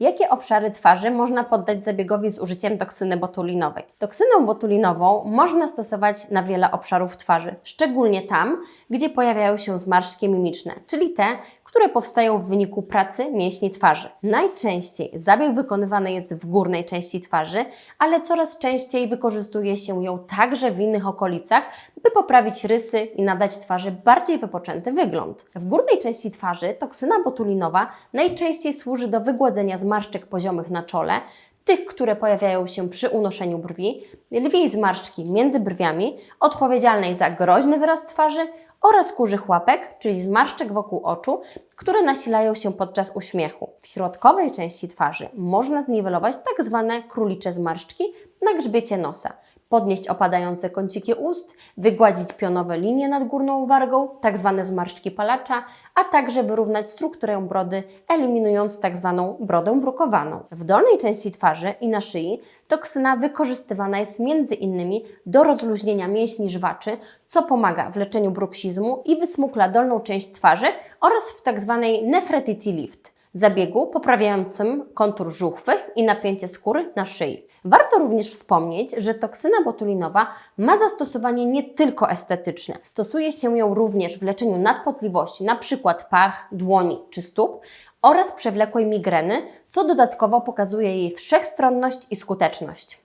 Jakie obszary twarzy można poddać zabiegowi z użyciem toksyny botulinowej? Toksynę botulinową można stosować na wiele obszarów twarzy, szczególnie tam, gdzie pojawiają się zmarszczki mimiczne, czyli te, które powstają w wyniku pracy mięśni twarzy. Najczęściej zabieg wykonywany jest w górnej części twarzy, ale coraz częściej wykorzystuje się ją także w innych okolicach, by poprawić rysy i nadać twarzy bardziej wypoczęty wygląd. W górnej części twarzy toksyna botulinowa najczęściej służy do wygładzenia zmarszczek poziomych na czole, tych, które pojawiają się przy unoszeniu brwi, lwiej zmarszczki między brwiami, odpowiedzialnej za groźny wyraz twarzy oraz kurzych łapek, czyli zmarszczek wokół oczu, które nasilają się podczas uśmiechu. W środkowej części twarzy można zniwelować tak zwane królicze zmarszczki na grzbiecie nosa, podnieść opadające kąciki ust, wygładzić pionowe linie nad górną wargą, tak zwane zmarszczki palacza, a także wyrównać strukturę brody, eliminując tak zwaną brodę brukowaną. W dolnej części twarzy i na szyi toksyna wykorzystywana jest innymi do rozluźnienia mięśni żwaczy, co pomaga w leczeniu bruksizmu i wysmukla dolną część twarzy oraz w tak zwanej nephretity lift zabiegu poprawiającym kontur żuchwy i napięcie skóry na szyi. Warto również wspomnieć, że toksyna botulinowa ma zastosowanie nie tylko estetyczne. Stosuje się ją również w leczeniu nadpotliwości, np. pach, dłoni czy stóp oraz przewlekłej migreny, co dodatkowo pokazuje jej wszechstronność i skuteczność.